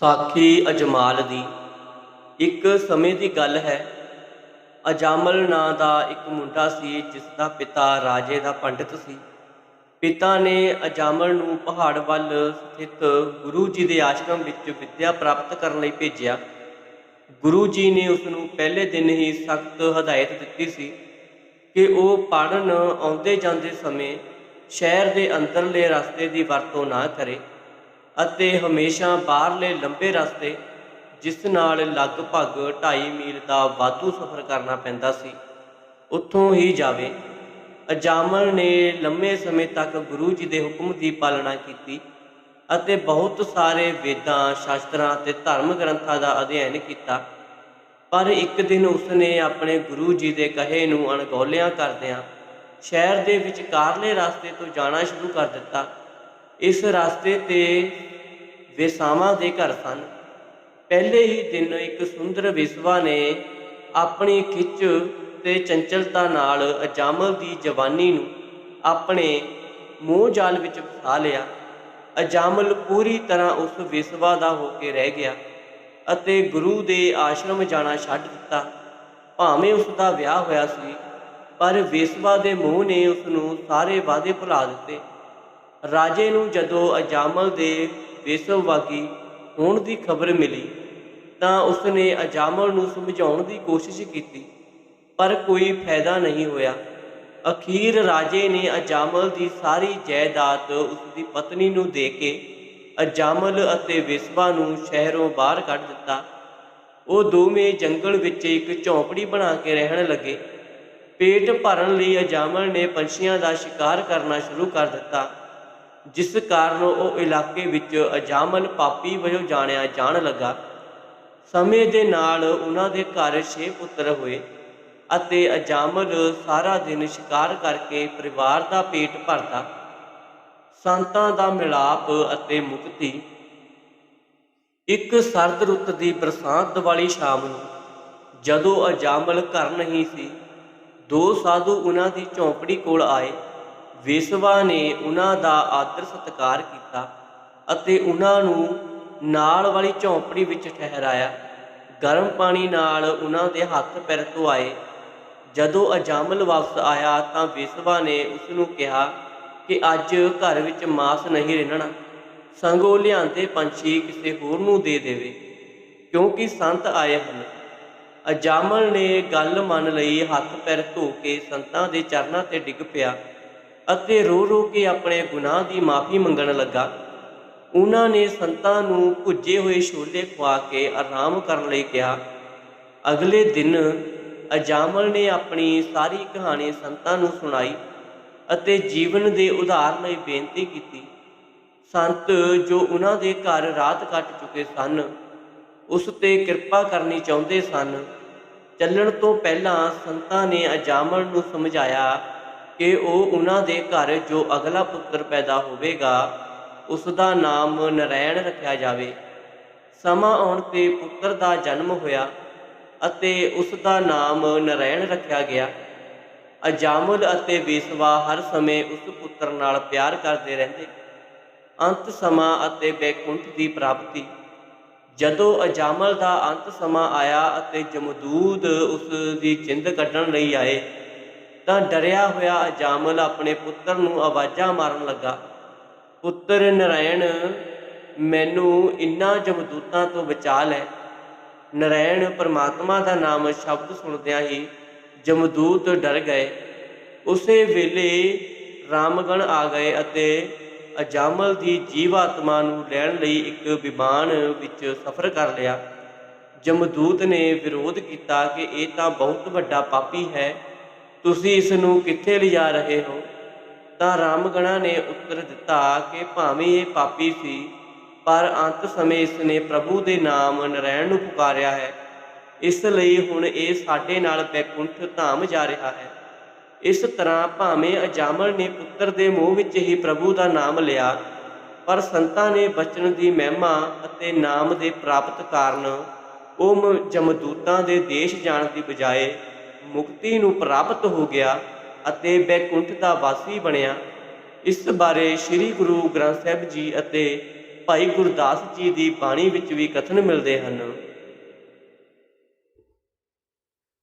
ਸਾਖੀ ਅਜਮਾਲ ਦੀ ਇੱਕ ਸਮੇਂ ਦੀ ਗੱਲ ਹੈ। ਅਜਾਮਲ ਨਾਂ ਦਾ ਇੱਕ ਮੁੰਡਾ ਸੀ ਜਿਸ ਦਾ ਪਿਤਾ ਰਾਜੇ ਦਾ ਪੰਡਿਤ ਸੀ। ਪਿਤਾ ਨੇ ਅਜਾਮਲ ਨੂੰ ਪਹਾੜ ਵੱਲ ਸਥਿਤ ਗੁਰੂ ਜੀ ਦੇ ਆਸ਼ਰਮ ਵਿੱਚ ਵਿੱਦਿਆ ਪ੍ਰਾਪਤ ਕਰਨ ਲਈ ਭੇਜਿਆ। ਗੁਰੂ ਜੀ ਨੇ ਉਸ ਨੂੰ ਪਹਿਲੇ ਦਿਨ ਹੀ ਸਖਤ ਹਦਾਇਤ ਦਿੱਤੀ ਸੀ ਕਿ ਉਹ ਪੜਨ ਆਉਂਦੇ ਜਾਂਦੇ ਸਮੇਂ ਸ਼ਹਿਰ ਦੇ ਅੰਦਰਲੇ ਰਸਤੇ ਦੀ ਵਰਤੋਂ ਨਾ ਕਰੇ। ਅਤੇ ਹਮੇਸ਼ਾ ਬਾਹਰਲੇ ਲੰਬੇ ਰਸਤੇ, ਜਿਸ ਨਾਲ ਲਗਭਗ 2.5 ਮੀਲ ਦਾ ਵਾਧੂ ਸਫ਼ਰ ਕਰਨਾ ਪੈਂਦਾ ਸੀ, ਉੱਥੋਂ ਹੀ ਜਾਵੇ। ਅਜਾਮਲ ਨੇ ਲੰਮੇ ਸਮੇਂ ਤੱਕ ਗੁਰੂ ਜੀ ਦੇ ਹੁਕਮ ਦੀ ਪਾਲਣਾ ਕੀਤੀ ਅਤੇ ਬਹੁਤ ਸਾਰੇ ਵੇਦਾਂ, ਸ਼ਾਸਤਰਾਂ ਅਤੇ ਧਰਮ ਗ੍ਰੰਥਾਂ ਦਾ ਅਧਿਐਨ ਕੀਤਾ। ਪਰ ਇੱਕ ਦਿਨ ਉਸਨੇ ਆਪਣੇ ਗੁਰੂ ਜੀ ਦੇ ਕਹੇ ਨੂੰ ਅਣਗੌਲਿਆਂ ਕਰਦਿਆਂ ਸ਼ਹਿਰ ਦੇ ਵਿਚਕਾਰਲੇ ਰਸਤੇ ਤੋਂ ਜਾਣਾ ਸ਼ੁਰੂ ਕਰ ਦਿੱਤਾ। ਇਸ ਰਸਤੇ ਤੇ ਵਿਸਾਵਾਂ ਦੇ ਘਰ ਸਨ। ਪਹਿਲੇ ਹੀ ਦਿਨ ਇੱਕ ਸੁੰਦਰ ਵਿਸਵਾ ਨੇ ਆਪਣੀ ਖਿੱਚ ਤੇ ਚੰਚਲਤਾ ਨਾਲ ਅਜਾਮਲ ਦੀ ਜਵਾਨੀ ਨੂੰ ਆਪਣੇ ਮੋਹ ਜਾਲ ਵਿੱਚ ਫਸਾ ਲਿਆ। ਅਜਾਮਲ ਪੂਰੀ ਤਰ੍ਹਾਂ ਉਸ ਵਿਸਵਾ ਦਾ ਹੋ ਕੇ ਰਹਿ ਗਿਆ ਅਤੇ ਗੁਰੂ ਦੇ ਆਸ਼ਰਮ ਜਾਣਾ ਛੱਡ ਦਿੱਤਾ। ਭਾਵੇਂ ਉਸ ਦਾ ਵਿਆਹ ਹੋਇਆ ਸੀ, ਪਰ ਵਿਸਵਾ ਦੇ ਮੋਹ ਨੇ ਉਸ ਨੂੰ ਸਾਰੇ ਵਾਅਦੇ ਭੁਲਾ ਦਿੱਤੇ। ਰਾਜੇ ਨੂੰ ਜਦੋਂ ਅਜਾਮਲ ਦੇ ਵਿਸਵਵਾਗੀ ਹੋਣ ਦੀ ਖਬਰ ਮਿਲੀ, ਤਾਂ ਉਸਨੇ ਅਜਾਮਲ ਨੂੰ ਸਮਝਾਉਣ ਦੀ ਕੋਸ਼ਿਸ਼ ਕੀਤੀ, ਪਰ ਕੋਈ ਫਾਇਦਾ ਨਹੀਂ ਹੋਇਆ। ਅਖੀਰ ਰਾਜੇ ਨੇ ਅਜਾਮਲ ਦੀ ਸਾਰੀ ਜਾਇਦਾਦ ਉਸਦੀ ਪਤਨੀ ਨੂੰ ਦੇ ਕੇ ਅਜਾਮਲ ਅਤੇ ਵਿਸਵਾ ਨੂੰ ਸ਼ਹਿਰੋਂ ਬਾਹਰ ਕੱਢ ਦਿੱਤਾ। ਉਹ ਦੋਵੇਂ ਜੰਗਲ ਵਿੱਚ ਇੱਕ ਝੌਂਪੜੀ ਬਣਾ ਕੇ ਰਹਿਣ ਲੱਗੇ। ਪੇਟ ਭਰਨ ਲਈ ਅਜਾਮਲ ਨੇ ਪੰਛੀਆਂ ਦਾ ਸ਼ਿਕਾਰ ਕਰਨਾ ਸ਼ੁਰੂ ਕਰ ਦਿੱਤਾ। ਜਿਸ ਕਾਰਨ ਉਹ ਇਲਾਕੇ ਵਿੱਚ ਅਜਾਮਲ ਪਾਪੀ ਵਜੋਂ ਜਾਣਿਆ ਜਾਣ ਲੱਗਾ। ਸਮੇਂ ਦੇ ਨਾਲ ਉਹਨਾਂ ਦੇ ਘਰ 6 ਪੁੱਤਰ ਹੋਏ ਅਤੇ ਅਜਾਮਲ ਸਾਰਾ ਦਿਨ ਸ਼ਿਕਾਰ ਕਰਕੇ ਪਰਿਵਾਰ ਦਾ ਪੇਟ ਭਰਦਾ। ਸੰਤਾਂ ਦਾ ਮਿਲਾਪ ਅਤੇ ਮੁਕਤੀ। ਇੱਕ ਸਰਦ ਰੁੱਤ ਦੀ ਬਰਸਾਤ ਵਾਲੀ ਸ਼ਾਮ ਨੂੰ ਜਦੋਂ ਅਜਾਮਲ ਘਰ ਨਹੀਂ ਸੀ, ਦੋ ਸਾਧੂ ਉਹਨਾਂ ਦੀ ਝੌਂਪੜੀ ਕੋਲ ਆਏ। ਵਿਸਵਾ ਨੇ ਉਹਨਾਂ ਦਾ ਆਦਰ ਸਤਿਕਾਰ ਕੀਤਾ ਅਤੇ ਉਹਨਾਂ ਨੂੰ ਨਾਲ ਵਾਲੀ ਝੌਂਪੜੀ ਵਿੱਚ ਠਹਿਰਾਇਆ। ਗਰਮ ਪਾਣੀ ਨਾਲ ਉਹਨਾਂ ਦੇ ਹੱਥ ਪੈਰ ਧੋਆਏ। ਜਦੋਂ ਅਜਾਮਲ ਵਾਪਸ ਆਇਆ ਤਾਂ ਵਿਸਵਾ ਨੇ ਉਸ ਨੂੰ ਕਿਹਾ ਕਿ ਅੱਜ ਘਰ ਵਿੱਚ ਮਾਸ ਨਹੀਂ ਰਿੰਨਣਾ। ਸੰਗੋ ਲਿਆਂਦੇ ਪੰਛੀ ਕਿਸੇ ਹੋਰ ਨੂੰ ਦੇ ਦੇਵੇ, ਕਿਉਂਕਿ ਸੰਤ ਆਏ ਹਨ। ਅਜਾਮਲ ਨੇ ਗੱਲ ਮੰਨ ਲਈ ਹੱਥ ਪੈਰ ਧੋ ਕੇ ਸੰਤਾਂ ਦੇ ਚਰਨਾਂ ਤੇ ਡਿੱਗ ਪਿਆ। ਅਤੇ ਰੋ ਰੋ ਕੇ ਆਪਣੇ ਗੁਨਾਹ ਦੀ ਮਾਫੀ ਮੰਗਣ ਲੱਗਾ। ਉਹਨਾਂ ਨੇ ਸੰਤਾਂ ਨੂੰ ਭੁੱਜੇ ਹੋਏ ਛੋਲੇ ਖਵਾ ਕੇ ਆਰਾਮ ਕਰਨ ਲਈ ਕਿਹਾ। ਅਗਲੇ ਦਿਨ ਅਜਾਮਲ ਨੇ ਆਪਣੀ ਸਾਰੀ ਕਹਾਣੀ ਸੰਤਾਂ ਨੂੰ ਸੁਣਾਈ ਅਤੇ ਜੀਵਨ ਦੇ ਉਧਾਰ ਲਈ ਬੇਨਤੀ ਕੀਤੀ। ਸੰਤ ਜੋ ਉਹਨਾਂ ਦੇ ਘਰ ਰਾਤ ਕੱਟ ਚੁੱਕੇ ਸਨ, ਉਸ ਤੇ ਕਿਰਪਾ ਕਰਨੀ ਚਾਹੁੰਦੇ ਸਨ। ਚੱਲਣ ਤੋਂ ਪਹਿਲਾਂ ਸੰਤਾਂ ਨੇ ਅਜਾਮਲ ਨੂੰ ਸਮਝਾਇਆ ਕਿ ਉਹ ਉਹਨਾਂ ਦੇ ਘਰ ਜੋ ਅਗਲਾ ਪੁੱਤਰ ਪੈਦਾ ਹੋਵੇਗਾ ਉਸ ਦਾ ਨਾਮ ਨਰੈਣ ਰੱਖਿਆ ਜਾਵੇ। ਸਮਾਂ ਆਉਣ ਤੇ ਪੁੱਤਰ ਦਾ ਜਨਮ ਹੋਇਆ ਅਤੇ ਉਸ ਦਾ ਨਾਮ ਨਰੈਣ ਰੱਖਿਆ ਗਿਆ। ਅਜਾਮਲ ਅਤੇ ਵੇਸਵਾ ਹਰ ਸਮੇਂ ਉਸ ਪੁੱਤਰ ਨਾਲ ਪਿਆਰ ਕਰਦੇ ਰਹਿੰਦੇ। ਅੰਤ ਸਮਾਂ ਅਤੇ ਬੈਕੁੰਠ ਦੀ ਪ੍ਰਾਪਤੀ। ਜਦੋਂ ਅਜਾਮਲ ਦਾ ਅੰਤ ਸਮਾਂ ਆਇਆ ਅਤੇ ਜਮਦੂਦ ਉਸ ਦੀ ਜਿੰਦ ਕੱਢਣ ਲਈ ਆਏ ਤਾਂ ਡਰਿਆ ਹੋਇਆ ਅਜਾਮਲ ਆਪਣੇ ਪੁੱਤਰ ਨੂੰ ਆਵਾਜ਼ਾਂ ਮਾਰਨ ਲੱਗਾ, ਪੁੱਤਰ ਨਰਾਇਣ ਮੈਨੂੰ ਇਨ੍ਹਾਂ ਜਮਦੂਤਾਂ ਤੋਂ ਬਚਾ ਲੈ। ਨਰਾਇਣ ਪਰਮਾਤਮਾ ਦਾ ਨਾਮ ਸ਼ਬਦ ਸੁਣਦਿਆਂ ਹੀ ਜਮਦੂਤ ਡਰ ਗਏ। ਉਸੇ ਵੇਲੇ ਰਾਮਗਣ ਆ ਗਏ ਅਤੇ ਅਜਾਮਲ ਦੀ ਜੀਵਾਤਮਾ ਨੂੰ ਲੈਣ ਲਈ ਇੱਕ ਵਿਮਾਨ ਵਿੱਚ ਸਫ਼ਰ ਕਰ ਲਿਆ। ਜਮਦੂਤ ਨੇ ਵਿਰੋਧ ਕੀਤਾ ਕਿ ਇਹ ਤਾਂ ਬਹੁਤ ਵੱਡਾ ਪਾਪੀ ਹੈ। ਤੁਸੀਂ ਇਸ ਨੂੰ ਕਿੱਥੇ ਲਿਜਾ ਰਹੇ ਹੋ? ਤਾਂ ਰਾਮਗਣਾ ਨੇ ਉੱਤਰ ਦਿੱਤਾ ਕਿ ਭਾਵੇਂ ਇਹ ਪਾਪੀ ਸੀ, ਪਰ ਅੰਤ ਸਮੇਂ ਇਸ ਨੇ ਪ੍ਰਭੂ ਦੇ ਨਾਮ ਨਰੈਣ ਨੂੰ ਪੁਕਾਰਿਆ ਹੈ। ਇਸ ਲਈ ਹੁਣ ਇਹ ਸਾਡੇ ਨਾਲ ਬੈਕੁੰਠ ਧਾਮ ਜਾ ਰਿਹਾ ਹੈ। ਇਸ ਤਰ੍ਹਾਂ ਭਾਵੇਂ ਅਜਾਮਲ ਨੇ ਪੁੱਤਰ ਦੇ ਮੂੰਹ ਵਿੱਚ ਹੀ ਪ੍ਰਭੂ ਦਾ ਨਾਮ ਲਿਆ, ਪਰ ਸੰਤਾਂ ਨੇ ਬਚਨ ਦੀ ਮਹਿਮਾ ਅਤੇ ਨਾਮ ਦੇ ਪ੍ਰਾਪਤ ਕਾਰਨ ਉਹ ਮ- ਜਮਦੂਤਾਂ ਦੇ ਦੇਸ਼ ਜਾਣ ਦੀ ਬਜਾਏ ਮੁਕਤੀ ਨੂੰ ਪ੍ਰਾਪਤ ਹੋ ਗਿਆ ਅਤੇ ਬੈਕੁੰਠ ਦਾ ਵਾਸੀ ਬਣਿਆ। ਇਸ ਬਾਰੇ ਸ੍ਰੀ ਗੁਰੂ ਗ੍ਰੰਥ ਸਾਹਿਬ ਜੀ ਅਤੇ ਭਾਈ ਗੁਰਦਾਸ ਜੀ ਦੀ ਬਾਣੀ ਵਿੱਚ ਵੀ ਕਥਨ ਮਿਲਦੇ ਹਨ।